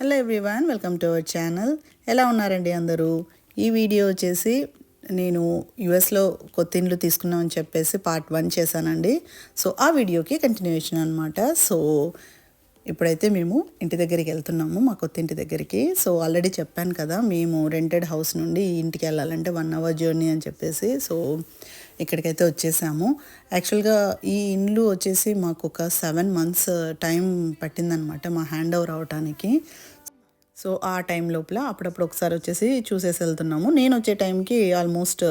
Hello everyone welcome to our channel ఎలా ఉన్నారండి అందరూ? ఈ వీడియో వచ్చేసి నేను యుఎస్లో కొత్త ఇండ్లు తీసుకున్నామని చెప్పేసి పార్ట్ వన్ చేశానండి. సో ఆ వీడియోకి కంటిన్యూషన్ అనమాట సో ఇప్పుడైతే మేము ఇంటి దగ్గరికి వెళ్తున్నాము మా కొత్త ఇంటి దగ్గరికి. సో ఆల్రెడీ చెప్పాను కదా మేము రెంటెడ్ హౌస్ నుండి ఇంటికి వెళ్ళాలంటే వన్ అవర్ జర్నీ అని చెప్పేసి. సో ఇక్కడికైతే వచ్చేసాము. యాక్చువల్గా ఈ ఇండ్లు వచ్చేసి మాకు ఒక సెవెన్ మంత్స్ టైం పట్టిందనమాట మా హ్యాండ్ ఓవర్ అవటానికి. సో ఆ టైం లోపల అప్పుడప్పుడు ఒకసారి వచ్చేసి చూసేసి వెళ్తున్నాము. నేను వచ్చే టైంకి ఆల్మోస్ట్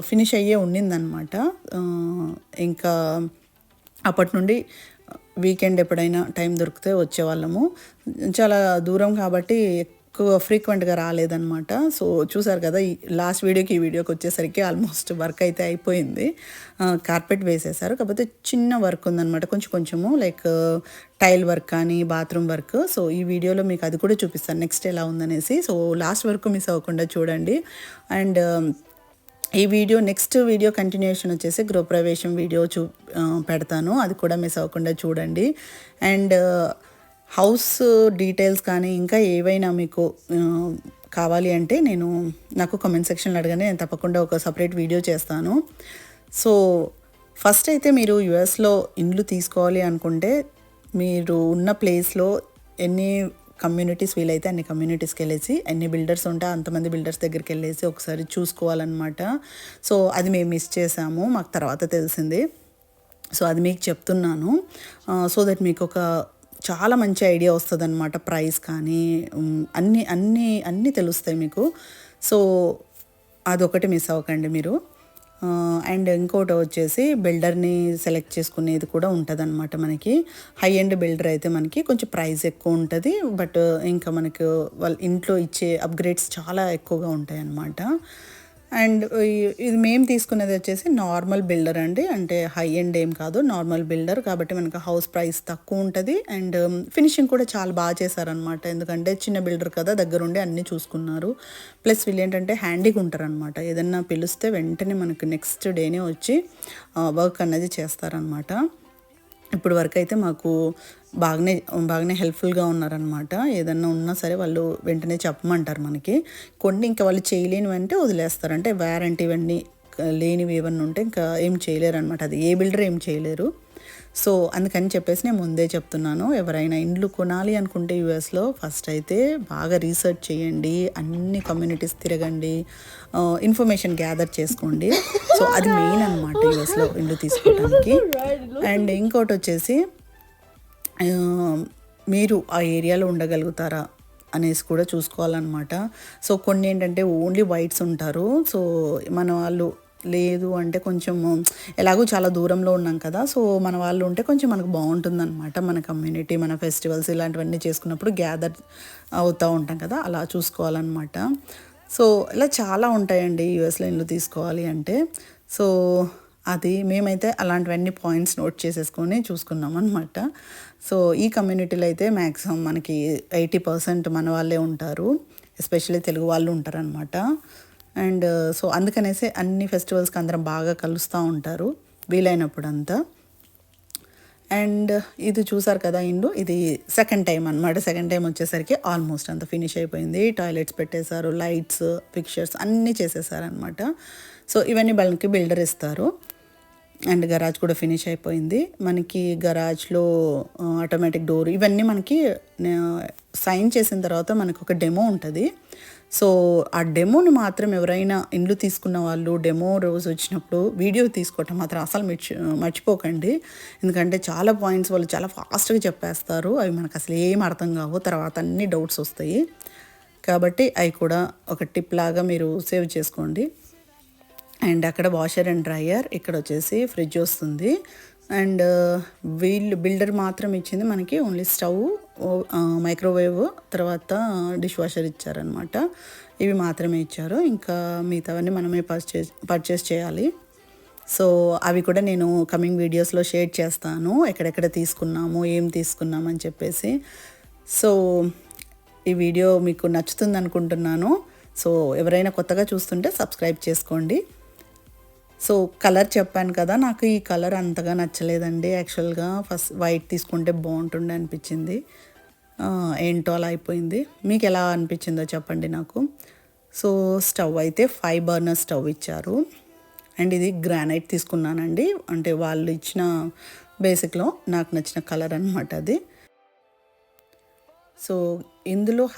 ఫినిష్ అయ్యే ఉండిందనమాట ఇంకా అప్పటి నుండి వీకెండ్ ఎప్పుడైనా టైం దొరికితే వచ్చేవాళ్ళము. చాలా దూరం కాబట్టి ఎక్కువ ఫ్రీక్వెంట్గా రాలేదనమాట సో చూసారు కదా ఈ లాస్ట్ వీడియోకి ఈ వీడియోకి వచ్చేసరికి ఆల్మోస్ట్ వర్క్ అయితే అయిపోయింది. కార్పెట్ వేసేసారు. కాకపోతే చిన్న వర్క్ ఉందనమాట కొంచెం కొంచెము లైక్ టైల్ వర్క్ కానీ బాత్రూమ్ వర్క్. సో ఈ వీడియోలో మీకు అది కూడా చూపిస్తాను. నెక్స్ట్ ఎలా ఉందనేసి. సో లాస్ట్ వరకు మిస్ అవ్వకుండా చూడండి. అండ్ ఈ వీడియో నెక్స్ట్ వీడియో కంటిన్యూషన్ వచ్చేసి గృహప్రవేశం వీడియో చూ పెడతాను. అది కూడా మిస్ అవ్వకుండా చూడండి. అండ్ హౌస్ డీటెయిల్స్ కానీ ఇంకా ఏవైనా మీకు కావాలి అంటే నేను నాకు కమెంట్ సెక్షన్లో అడగనే నేను తప్పకుండా ఒక సపరేట్ వీడియో చేస్తాను. సో ఫస్ట్ అయితే మీరు యుఎస్లో ఇండ్లు తీసుకోవాలి అనుకుంటే మీరు ఉన్న ప్లేస్లో ఎన్ని కమ్యూనిటీస్ వీలైతే అన్ని కమ్యూనిటీస్కి వెళ్ళేసి ఎన్ని బిల్డర్స్ ఉంటే అంతమంది బిల్డర్స్ దగ్గరికి వెళ్ళేసి ఒకసారి చూసుకోవాలన్నమాట. సో అది మేము మిస్ చేసాము. మాకు తర్వాత తెలిసింది. సో అది మీకు చెప్తున్నాను. సో దట్ మీకు ఒక చాలా మంచి ఐడియా వస్తుంది అనమాట ప్రైస్ కానీ అన్నీ అన్ని అన్ని అన్నీ తెలుస్తాయి మీకు. సో అదొకటి మిస్ అవ్వకండి మీరు. అండ్ ఇంకోటి వచ్చేసి బిల్డర్ని సెలెక్ట్ చేసుకునేది కూడా ఉంటుంది అనమాట మనకి. హై ఎండ్ బిల్డర్ అయితే మనకి కొంచెం ప్రైస్ ఎక్కువ ఉంటుంది బట్ ఇంకా మనకు వాళ్ళ ఇంట్లో ఇచ్చే అప్గ్రేడ్స్ చాలా ఎక్కువగా ఉంటాయి అన్నమాట అండ్ ఇది మేము తీసుకునేది వచ్చేసి నార్మల్ బిల్డర్ అండి. అంటే హై ఎండ్ ఏం కాదు నార్మల్ బిల్డర్ కాబట్టి మనకు హౌస్ ప్రైస్ తక్కువ ఉంటుంది. అండ్ um, ఫినిషింగ్ కూడా చాలా బాగా చేశారనమాట ఎందుకంటే చిన్న బిల్డర్ కదా దగ్గరుండి అన్నీ చూసుకున్నారు. ప్లస్ వీళ్ళు ఏంటంటే హ్యాండీగా ఉంటారనమాట ఏదన్నా పిలిస్తే వెంటనే మనకు నెక్స్ట్ డేనే వచ్చి uh, వర్క్ అనేది చేస్తారనమాట ఇప్పుడు వరకు అయితే మాకు బాగానే బాగానే హెల్ప్ఫుల్గా ఉన్నారనమాట ఏదన్నా ఉన్నా సరే వాళ్ళు వెంటనే చెప్పమంటారు మనకి. కొన్ని ఇంకా వాళ్ళు చేయలేనివి అంటే వదిలేస్తారు. అంటే వారంటీ ఇవన్నీ లేనివి ఏమన్నా ఉంటే ఇంకా ఏం చేయలేరు అనమాట అది ఏ బిల్డర్ ఏం చేయలేరు. సో అందుకని చెప్పేసి నేను ముందే చెప్తున్నాను. ఎవరైనా ఇండ్లు కొనాలి అనుకుంటే యూఎస్లో ఫస్ట్ అయితే బాగా రీసెర్చ్ చేయండి అన్ని కమ్యూనిటీస్ తిరగండి ఇన్ఫర్మేషన్ గ్యాదర్ చేసుకోండి. సో అది మెయిన్ అనమాట యూఎస్లో ఇండ్లు తీసుకోవడానికి అండ్ ఇంకోటి వచ్చేసి మీరు ఆ ఏరియాలో ఉండగలుగుతారా అనేసి కూడా చూసుకోవాలన్నమాట. సో కొన్ని ఏంటంటే ఓన్లీ వైట్స్ ఉంటారు. సో మన వాళ్ళు లేదు అంటే కొంచెం ఎలాగో చాలా దూరంలో ఉన్నాం కదా సో మన వాళ్ళు ఉంటే కొంచెం మనకు బాగుంటుంది అనమాట మన కమ్యూనిటీ మన ఫెస్టివల్స్ ఇలాంటివన్నీ చేసుకున్నప్పుడు గ్యాదర్ అవుతూ ఉంటాం కదా అలా చూసుకోవాలన్నమాట. సో ఇలా చాలా ఉంటాయండి యూఎస్లో ఇల్లు తీసుకోవాలి అంటే. సో అది మేమైతే అలాంటివన్నీ పాయింట్స్ నోట్ చేసేసుకొని చూసుకున్నాం అనమాట సో ఈ కమ్యూనిటీలో అయితే మ్యాక్సిమం మనకి ఎయిటీ పర్సెంట్ మన వాళ్ళే ఉంటారు ఎస్పెషల్లీ తెలుగు వాళ్ళు ఉంటారనమాట అండ్ uh, సో అందుకనేసి అన్ని ఫెస్టివల్స్కి అందరం బాగా కలుస్తూ ఉంటారు వీలైనప్పుడు అంతా అండ్ ఇది చూసారు కదా ఇండు ఇది సెకండ్ టైం అనమాట సెకండ్ టైం వచ్చేసరికి ఆల్మోస్ట్ అంత ఫినిష్ అయిపోయింది. టాయిలెట్స్ పెట్టేశారు లైట్స్ పిక్చర్స్ అన్నీ చేసేసారనమాట సో ఇవన్నీ వాళ్ళకి బిల్డర్ ఇస్తారు. అండ్ గరాజ్ కూడా ఫినిష్ అయిపోయింది. మనకి గరాజ్లో ఆటోమేటిక్ డోర్ ఇవన్నీ మనకి uh, సైన్ చేసిన తర్వాత మనకు ఒక డెమో ఉంటుంది. సో ఆ డెమోని మాత్రం ఎవరైనా ఇండ్లు తీసుకున్న వాళ్ళు డెమో రోజు వచ్చినప్పుడు వీడియో తీసుకోవటం మాత్రం అసలు మర్చి మర్చిపోకండి. ఎందుకంటే చాలా పాయింట్స్ వాళ్ళు చాలా ఫాస్ట్గా చెప్పేస్తారు. అవి మనకు అసలు ఏం అర్థం కావు. తర్వాత అన్ని డౌట్స్ వస్తాయి. కాబట్టి అవి కూడా ఒక టిప్ లాగా మీరు సేవ్ చేసుకోండి. అండ్ అక్కడ వాషర్ అండ్ డ్రయర్ ఇక్కడ వచ్చేసి ఫ్రిడ్జ్ వస్తుంది. అండ్ వీళ్ళు బిల్డర్ మాత్రం ఇచ్చింది మనకి ఓన్లీ స్టవ్ మైక్రోవేవ్ తర్వాత డిష్ వాషర్ ఇచ్చారనమాట ఇవి మాత్రమే ఇచ్చారు. ఇంకా మిగతావన్నీ మనమే పర్చేస్ పర్చేస్ చేయాలి. సో అవి కూడా నేను కమింగ్ వీడియోస్లో షేర్ చేస్తాను. ఎక్కడెక్కడ తీసుకున్నాము ఏం తీసుకున్నామని చెప్పేసి. సో ఈ వీడియో మీకు నచ్చుతుంది అనుకుంటున్నాను సో ఎవరైనా కొత్తగా చూస్తుంటే సబ్స్క్రైబ్ చేసుకోండి. సో కలర్ చెప్పాను కదా నాకు ఈ కలర్ అంతగా నచ్చలేదండి. యాక్చువల్గా ఫస్ట్ వైట్ తీసుకుంటే బాగుంటుండే అనిపించింది. ఏంటో అలా అయిపోయింది. మీకు ఎలా అనిపించిందో చెప్పండి నాకు. సో స్టవ్ అయితే ఫైవ్ బర్నర్ స్టవ్ ఇచ్చారు. అండ్ ఇది గ్రానైట్ తీసుకున్నానండి. అంటే వాళ్ళు ఇచ్చిన బేసిక్లో నాకు నచ్చిన కలర్ అనమాట అది. సో ఇందులో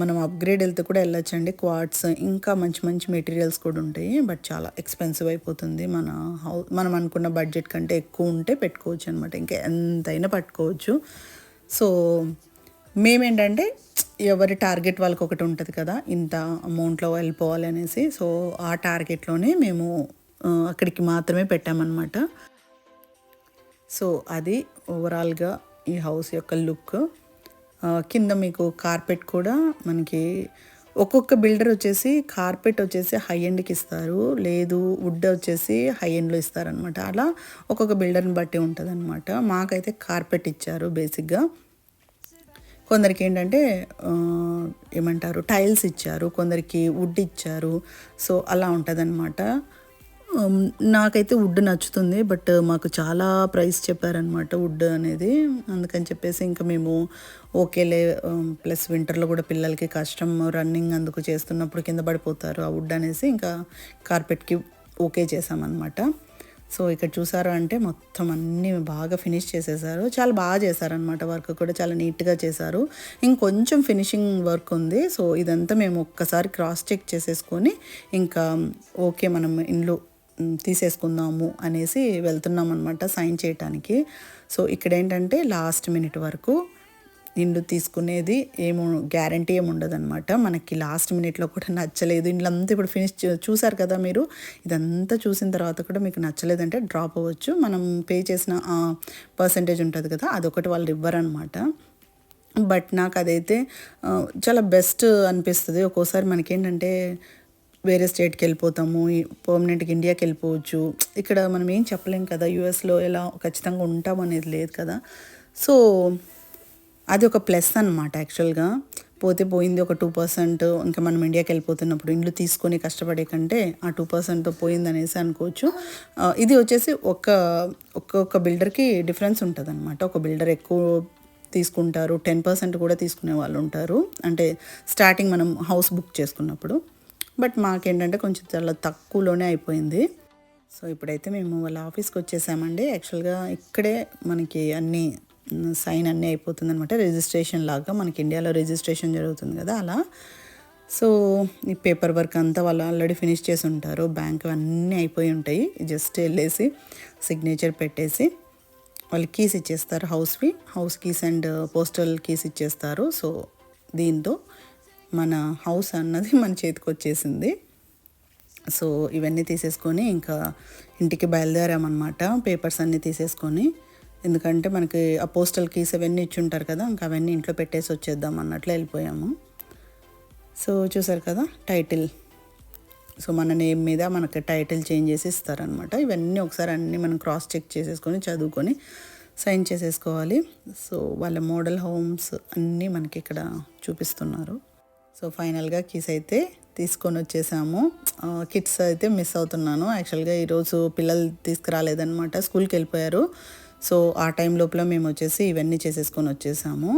మనం అప్గ్రేడ్ వెళ్తే కూడా వెళ్ళొచ్చండి. క్వాడ్స్ ఇంకా మంచి మంచి మెటీరియల్స్ కూడా ఉంటాయి. బట్ చాలా ఎక్స్పెన్సివ్ అయిపోతుంది. మన హౌ మనం అనుకున్న బడ్జెట్ కంటే ఎక్కువ ఉంటే పెట్టుకోవచ్చు అనమాట ఇంకా ఎంతైనా పట్టుకోవచ్చు. సో మేమేంటంటే ఎవరి టార్గెట్ వాళ్ళకి ఒకటి ఉంటుంది కదా ఇంత అమౌంట్లో వెళ్ళిపోవాలి అనేసి. సో ఆ టార్గెట్లోనే మేము అక్కడికి మాత్రమే పెట్టామన్నమాట. సో అది ఓవరాల్గా ఈ హౌస్ యొక్క లుక్ కింద మీకు కార్పెట్ కూడా మనకి ఒక్కొక్క బిల్డర్ వచ్చేసి కార్పెట్ వచ్చేసి హై ఎండ్కి ఇస్తారు. లేదు వుడ్ వచ్చేసి హై ఎండ్లో ఇస్తారనమాట అలా ఒక్కొక్క బిల్డర్ని బట్టి ఉంటుంది అనమాట మాకైతే కార్పెట్ ఇచ్చారు బేసిక్గా కొందరికి ఏంటంటే ఏమంటారు టైల్స్ ఇచ్చారు. కొందరికి వుడ్ ఇచ్చారు. సో అలా ఉంటుందన్నమాట. Um, నాకైతే వుడ్ నచ్చుతుంది బట్ మాకు చాలా ప్రైస్ చెప్పారనమాట వుడ్ అనేది. అందుకని చెప్పేసి ఇంకా మేము ఓకేలే um, ప్లస్ వింటర్లో కూడా పిల్లలకి కష్టం రన్నింగ్ అందుకు చేస్తున్నప్పుడు కింద పడిపోతారు ఆ వుడ్ అనేసి ఇంకా కార్పెట్కి ఓకే చేసామన్నమాట. సో ఇక్కడ చూసారా అంటే మొత్తం అన్నీ బాగా ఫినిష్ చేసేసారు. చాలా బాగా చేశారనమాట వర్క్ కూడా చాలా నీట్గా చేశారు ఇంకొంచెం ఫినిషింగ్ వర్క్ ఉంది. సో ఇదంతా మేము ఒక్కసారి క్రాస్ చెక్ చేసేసుకొని ఇంకా ఓకే మనం ఇండ్లు తీసేసుకుందాము అనేసి వెళ్తున్నాం అనమాట సైన్ చేయటానికి. సో ఇక్కడ ఏంటంటే లాస్ట్ మినిట్ వరకు ఇండ్లు తీసుకునేది ఏమో గ్యారంటీ ఏమి ఉండదన్నమాట. మనకి లాస్ట్ మినిట్లో కూడా నచ్చలేదు. ఇండ్లంతా ఇప్పుడు ఫినిష్ చూసారు కదా మీరు? ఇదంతా చూసిన తర్వాత కూడా మీకు నచ్చలేదంటే డ్రాప్ అవ్వచ్చు. మనం పే చేసిన పర్సంటేజ్ ఉంటుంది కదా అదొకటి వాళ్ళు ఇవ్వరనమాట బట్ నాకు అదైతే చాలా బెస్ట్ అనిపిస్తుంది. ఒక్కోసారి మనకేంటంటే వేరే స్టేట్కి వెళ్ళిపోతాము పర్మనెంట్గా ఇండియాకి వెళ్ళిపోవచ్చు. ఇక్కడ మనం ఏం చెప్పలేం కదా యూఎస్లో ఎలా ఖచ్చితంగా ఉంటాం అనేది లేదు కదా. సో అది ఒక ప్లస్ అనమాట యాక్చువల్గా. పోతే పోయింది ఒక టూ పర్సెంట్ ఇంకా మనం ఇండియాకి వెళ్ళిపోతున్నప్పుడు ఇండ్లు తీసుకొని కష్టపడే కంటే ఆ టూ పర్సెంట్తో పోయింది అనేసి అనుకోవచ్చు. ఇది వచ్చేసి ఒక ఒక్కొక్క బిల్డర్కి డిఫరెన్స్ ఉంటుంది అనమాట ఒక బిల్డర్ ఎక్కువ తీసుకుంటారు టెన్ పర్సెంట్ కూడా తీసుకునే వాళ్ళు ఉంటారు. అంటే స్టార్టింగ్ మనం హౌస్ బుక్ చేసుకున్నప్పుడు. బట్ మాకేంటంటే కొంచెం చాలా తక్కువలోనే అయిపోయింది. సో ఇప్పుడైతే మేము వాళ్ళ ఆఫీస్కి వచ్చేసామండి. యాక్చువల్గా ఇక్కడే మనకి అన్ని సైన్ అన్నీ అయిపోతుంది అనమాట రిజిస్ట్రేషన్ లాగా మనకి ఇండియాలో రిజిస్ట్రేషన్ జరుగుతుంది కదా అలా. సో ఈ పేపర్ వర్క్ అంతా వాళ్ళు ఆల్రెడీ ఫినిష్ చేసి ఉంటారు. బ్యాంక్ అన్నీ అయిపోయి ఉంటాయి. జస్ట్ వెళ్ళేసి సిగ్నేచర్ పెట్టేసి వాళ్ళు కీస్ ఇచ్చేస్తారు హౌస్వి. House keys and postal keys ఇచ్చేస్తారు. సో దీంతో మన హౌస్ అన్నది మన చేతికి వచ్చేసింది. సో ఇవన్నీ తీసేసుకొని ఇంకా ఇంటికి బయలుదేరామన్నమాట. పేపర్స్ అన్నీ తీసేసుకొని. ఎందుకంటే మనకి ఆ పోస్టల్ కీస్ అవన్నీ ఇచ్చి ఉంటారు కదా ఇంకా అవన్నీ ఇంట్లో పెట్టేసి వచ్చేద్దాం అన్నట్లు వెళ్ళిపోయాము. సో చూసారు కదా టైటిల్. సో మన నేమ్ మీద మనకి టైటిల్ చేంజ్ చేసి ఇస్తారనమాట ఇవన్నీ ఒకసారి అన్నీ మనం క్రాస్ చెక్ చేసేసుకొని చదువుకొని సైన్ చేసేసుకోవాలి. సో వాళ్ళ మోడల్ హోమ్స్ అన్నీ మనకి ఇక్కడ చూపిస్తున్నారు. సో ఫైనల్గా కీస్ అయితే తీసుకొని వచ్చేసాము. కిట్స్ అయితే మిస్ అవుతున్నాను. యాక్చువల్గా ఈరోజు పిల్లలు తీసుకురాలేదనమాట స్కూల్కి వెళ్ళిపోయారు. సో ఆ టైం లోపల మేము వచ్చేసి ఇవన్నీ చేసేసుకొని వచ్చేసాము.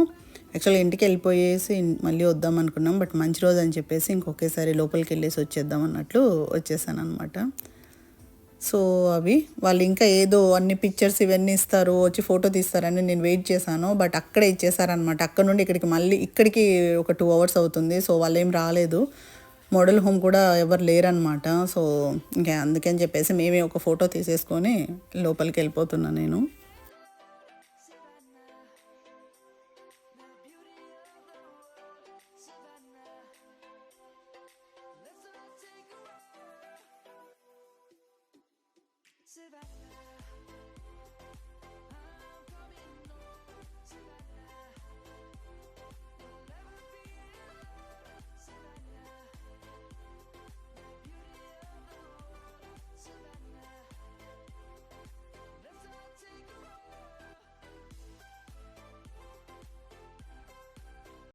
యాక్చువల్గా ఇంటికి వెళ్ళిపోయేసి మళ్ళీ వద్దాం అనుకున్నాం బట్ మంచి రోజు అని చెప్పేసి ఇంకొకేసారి లోపలికి వెళ్ళేసి వచ్చేద్దాం అన్నట్లు వచ్చేసాను అనమాట సో అవి వాళ్ళు ఇంకా ఏదో అన్ని పిక్చర్స్ ఇవన్నీ ఇస్తారు వచ్చి ఫోటో తీస్తారని నేను వెయిట్ చేశాను. బట్ అక్కడే ఇచ్చేసారనమాట అక్కడ నుండి ఇక్కడికి మళ్ళీ ఇక్కడికి ఒక టూ అవర్స్ అవుతుంది. సో వాళ్ళు ఏం రాలేదు. మోడల్ హోమ్ కూడా ఎవరు లేరనమాట సో ఇంకా అందుకని చెప్పేసి మేమే ఒక ఫోటో తీసేసుకొని లోపలికి వెళ్ళిపోతున్నా నేను.